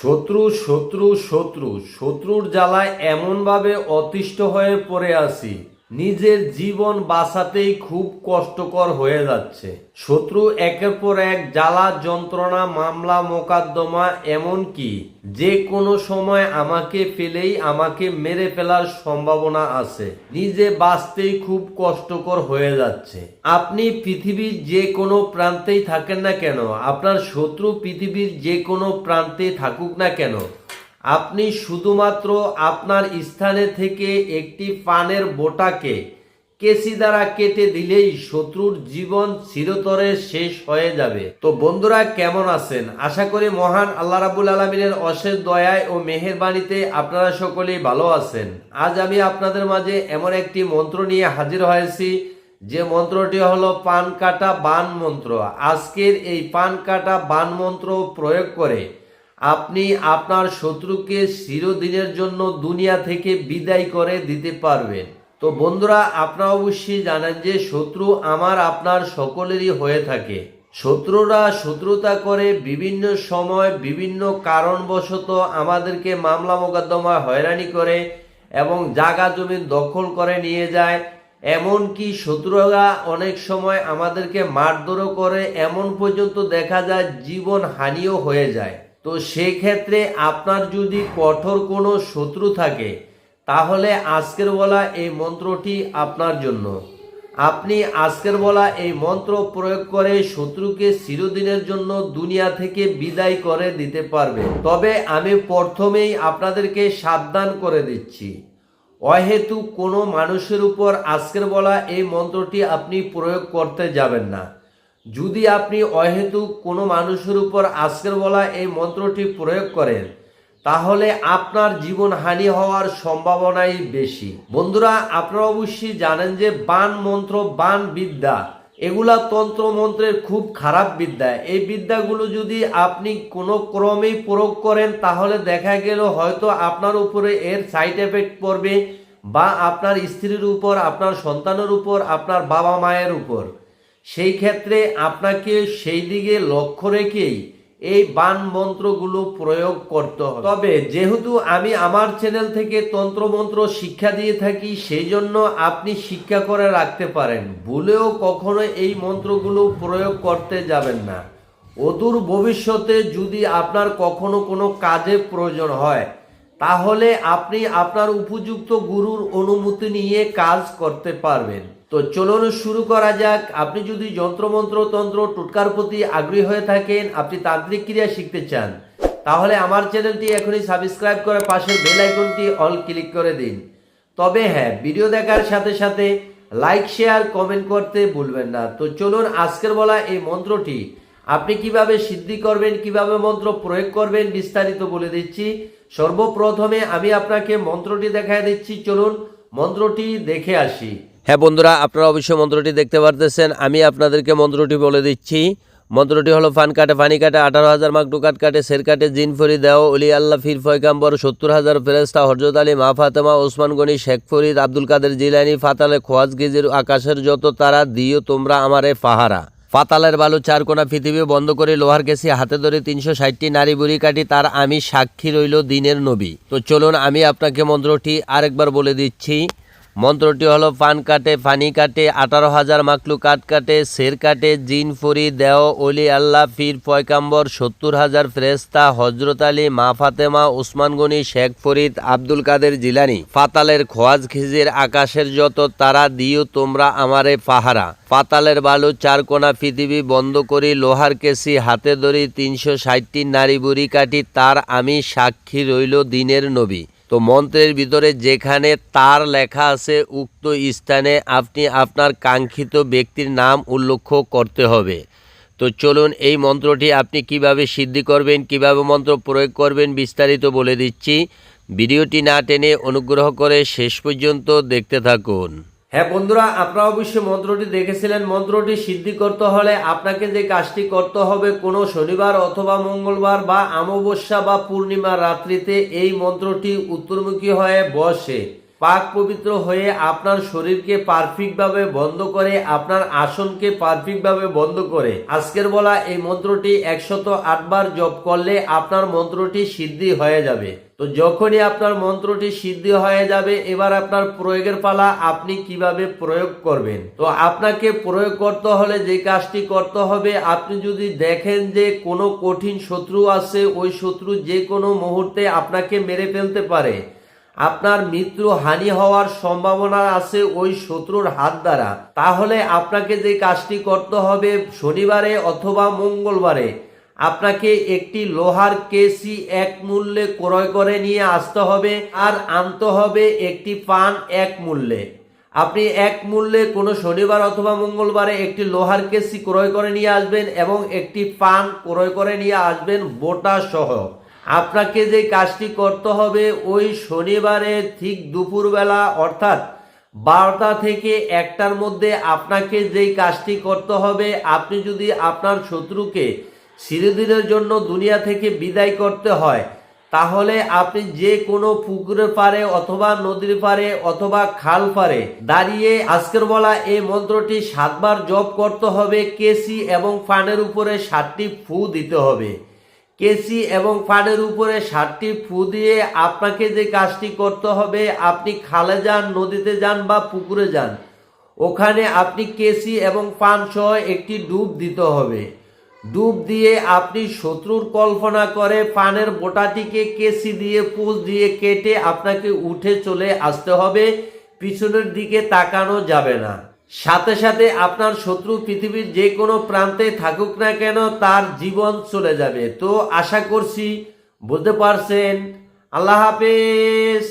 শত্রু শত্রু শত্রু শত্রুর জ্বালায় এমনভাবে অতিষ্ঠ হয়ে পড়ে আছি। নিজের জীবন বাঁচাতেই খুব কষ্টকর হয়ে যাচ্ছে। শত্রু একের পর এক জ্বালা, যন্ত্রণা, মামলা, মোকদ্দমা এমন কি যে কোনো সময় আমাকে পেলেই আমাকে মেরে ফেলার সম্ভাবনা আছে। নিজে বাঁচতেই খুব কষ্টকর হয়ে যাচ্ছে। আপনি পৃথিবীর যে কোনো প্রান্তেই থাকেন না কেন? আপনার শত্রু পৃথিবীর যে কোনো প্রান্তে থাকুক না কেন? আপনি শুধুমাত্র আপনার স্থানে থেকে একটি পানের বোটাকে কেসি দ্বারা কেটে দিলেই শত্রুর জীবন চিরতরে শেষ হয়ে যাবে। তো বন্ধুরা, কেমন আছেন? আশা করি মহান আল্লাহ রাবুল আলমিনের অশেষ দয়ায় ও মেহেরবানিতে আপনারা সকলেই ভালো আছেন। আজ আমি আপনাদের মাঝে এমন একটি মন্ত্র নিয়ে হাজির হয়েছি, যে মন্ত্রটি হলো পান কাটা বান মন্ত্র। আজকের এই পান কাটা বান মন্ত্র প্রয়োগ করে আপনি আপনার শত্রুকে চিরদিনের জন্য দুনিয়া থেকে বিদায় করে দিতে পারবেন। তো বন্ধুরা, আপনারা অবশ্যই জানেন যে শত্রু আমার আপনার সকলেরই হয়ে থাকে। শত্রুরা শত্রুতা করে বিভিন্ন সময় বিভিন্ন কারণবশত আমাদেরকে মামলা মোকদ্দমা হয়রানি করে এবং জাগা জমি দখল করে নিয়ে যায়। এমনকি শত্রুরা অনেক সময় আমাদেরকে মারধরও করে। এমন পর্যন্ত দেখা যায় জীবন হানিও হয়ে যায়। তো সেক্ষেত্রে আপনার যদি কঠোর কোনো শত্রু থাকে, তাহলে আজকের বলা এই মন্ত্রটি আপনার জন্য। আপনি আজকের বলা এই মন্ত্র প্রয়োগ করে শত্রুকে চিরদিনের জন্য দুনিয়া থেকে বিদায় করে দিতে পারবে তবে আমি প্রথমেই আপনাদেরকে সাবধান করে দিচ্ছি। অহেতু কোনো মানুষের উপর আজকের বলা এই মন্ত্রটি আপনি প্রয়োগ করতে যাবেন না। যদি আপনি অহেতুক কোনো মানুষের উপর আজকের বলা এই মন্ত্রটি প্রয়োগ করেন, তাহলে আপনার জীবন হানি হওয়ার সম্ভাবনাই বেশি। বন্ধুরা, আপনারা অবশ্যই জানেন যে বান মন্ত্র, বান বিদ্যা, এগুলা তন্ত্র মন্ত্রের খুব খারাপ বিদ্যা। এই বিদ্যাগুলো যদি আপনি কোনো ক্রমেই প্রয়োগ করেন, তাহলে দেখা গেল হয়তো আপনার উপরে এর সাইড এফেক্ট পড়বে বা আপনার স্ত্রীর উপর, আপনার সন্তানের উপর, আপনার বাবা মায়ের উপর। সেই ক্ষেত্রে আপনাকে সেই দিকে লক্ষ্য রেখেই এই বান মন্ত্রগুলো প্রয়োগ করতে হবে। তবে যেহেতু আমি আমার চ্যানেল থেকে তন্ত্রমন্ত্র শিক্ষা দিয়ে থাকি, সেই জন্য আপনি শিক্ষা করে রাখতে পারেন। ভুলেও কখনো এই মন্ত্রগুলো প্রয়োগ করতে যাবেন না। অদূর ভবিষ্যতে যদি আপনার কখনো কোনো কাজে প্রয়োজন হয়, তাহলে আপনি আপনার উপযুক্ত গুরুর অনুমতি নিয়ে কাজ করতে পারবেন। তো চলুন শুরু করা যাক। আপনি যদি যন্ত্রমন্ত্র, তন্ত্র, টুটকার প্রতি আগ্রহী হয়ে থাকেন, আপনি তান্ত্রিক ক্রিয়া শিখতে চান, তাহলে আমার চ্যানেলটি এখনই সাবস্ক্রাইব করে পাশের বেল আইকনটি অল ক্লিক করে দিন। তবে হ্যাঁ ভিডিও দেখার সাথে সাথে লাইক শেয়ার কমেন্ট করতে ভুলবেন না। তো চলুন আজকের বলা এই মন্ত্রটি। আপনি কীভাবে সিদ্ধি করবেন, কীভাবে মন্ত্র প্রয়োগ করবেন, বিস্তারিত বলে দিচ্ছি। সর্বপ্রথমে আমি আপনাকে মন্ত্রটি দেখায় দিচ্ছি। চলুন মন্ত্রটি দেখে আসি। হ্যাঁ বন্ধুরা, আপনারা অবশ্যই মন্ত্রটি দেখতে পারতেছেন। আমি আপনাদেরকে মন্ত্রটি বলে দিচ্ছি। মন্ত্রটি হলো, ফান কাটে, ফানি কাটে, আঠারো হাজার মাক ডুকাট কাটে, সের কাটে, জিন ফরি দেও অলি আল্লাহ, ফির ফয়কাম্বর, সত্তর হাজার ফেরেস্তা হরজত আলী, মা ফাতেমা, ওসমান গনি, শেখ ফরিদ, আব্দুল কাদের জিলানি, ফাতালে, খোয়াজ গিজির, আকাশের যত তারা, দিও তোমরা আমারে পাহারা পাতালের বালু চার কোনা পৃথিবী বন্ধ করে, লোহার কেসি, হাতে ধরে তিনশো ষাটটি নারী বুড়ি কাটি, তার আমি সাক্ষী রইল দিনের নবী। তো চলুন, আমি আপনাকে মন্ত্রটি আরেকবার বলে দিচ্ছি। মন্ত্রটি হলো, পান কাটে, পানি কাটে, আঠারো হাজার মাকলু কাট কাটে শের কাটে, জিন, ফরি, দেও অলি আল্লাহ ফির পয়কাম্বর সত্তর হাজার ফ্রেস্তা হজরত আলী, মা ফাতেমা, উসমান গনি, শেখ ফরিদ, আব্দুল কাদের জিলানি। ফাতালের খোয়াজ খিজির আকাশের যত তারা দিও তোমরা আমারে পাহারা। পাতালের বালু চার কোনা পৃথিবী বন্ধ করি, লোহার কেসি হাতে ধরি, তিনশো ষাটটি নারী বুড়ি কাটি, তার আমি সাক্ষী রইল দিনের নবী। তো মন্ত্রের ভিতরে যেখানে তার লেখা আছে, উক্ত স্থানে আপনি আপনার কাঙ্ক্ষিত ব্যক্তির নাম উল্লেখ করতে হবে। তো চলুন এই মন্ত্রটি আপনি কীভাবে সিদ্ধি করবেন, কীভাবে মন্ত্র প্রয়োগ করবেন বিস্তারিত বলে দিচ্ছি। ভিডিওটি না টেনে অনুগ্রহ করে শেষ পর্যন্ত দেখতে থাকুন। হ্যাঁ বন্ধুরা, আপনারা অবশ্যই মন্ত্রটি দেখেছিলেন। মন্ত্রটি সিদ্ধি করতে হলে আপনাকে যে কাজটি করতে হবে কোনো শনিবার অথবা মঙ্গলবার বা অমাবস্যা বা পূর্ণিমা রাত্রিতে এই মন্ত্রটি উত্তরমুখী হয়ে বসে। পাক পবিত্র হয়ে আপনার শরীরকে পারফেক্টভাবে বন্ধ করে, আপনার আসনকে পারফেক্টভাবে বন্ধ করে। আজকের বলা এই মন্ত্রটি একশত আটবার জপ করলে আপনার মন্ত্রটি সিদ্ধি হয়ে যাবে। তো যখনই আপনার মন্ত্রটি সিদ্ধি হয়ে যাবে, এবার আপনার প্রয়োগের পালা আপনি কীভাবে প্রয়োগ করবেন? তো আপনাকে প্রয়োগ করতে হলে যে কাজটি করতে হবে, আপনি যদি দেখেন যে কোনো কঠিন শত্রু আছে, ওই শত্রু যে কোনো মুহূর্তে আপনাকে মেরে ফেলতে পারে। আপনার মৃত্যু হানি হওয়ার সম্ভাবনা আছে ওই শত্রুর হাত দ্বারা। তাহলে আপনাকে যে কাজটি করতে হবে শনিবারে অথবা মঙ্গলবারে আপনাকে একটি লোহার কেসি এক মূল্যে ক্রয় করে নিয়ে আসতে হবে আর আনতে হবে একটি পান এক মূল্যে। আপনি এক মূল্যে কোনো শনিবার অথবা মঙ্গলবারে একটি লোহার কেসি ক্রয় করে নিয়ে আসবেন এবং একটি পান ক্রয় করে নিয়ে আসবেন বোটা সহ। আপনাকে যে কাজটি করতে হবে ওই শনিবারে ঠিক দুপুরবেলা অর্থাৎ বারোটা থেকে একটার মধ্যে আপনাকে যেই কাজটি করতে হবে, আপনি যদি আপনার শত্রুকে চিরদিনের জন্য দুনিয়া থেকে বিদায় করতে হয়। তাহলে আপনি যে কোনো পুকুরের পারে অথবা নদীর পারে অথবা খাল পারে দাঁড়িয়ে আজকের বলা এই মন্ত্রটি সাতবার জপ করতে হবে কেসি এবং ফানের উপরে সাতটি ফু দিতে হবে। কেসি এবং ফানের উপরে সাতটি ফু দিয়ে আপনাকে যে কাজটি করতে হবে, আপনি খালে যান, নদীতে যান বা পুকুরে যান, ওখানে আপনি কেসি এবং পান সহ একটি ডুব দিতে হবে। ডুব দিয়ে আপনি শত্রুর কল্পনা করে পানের বোটাটিকে কেসি দিয়ে পুষ দিয়ে কেটে আপনাকে উঠে চলে আসতে হবে। পিছনের দিকে তাকানো যাবে না। সাথে সাথে আপনার শত্রু পৃথিবীর যে কোনো প্রান্তে থাকুক না কেন তার জীবন চলে যাবে। তো আশা করছি বুঝতে পারছেন। আল্লাহ হাফেজ।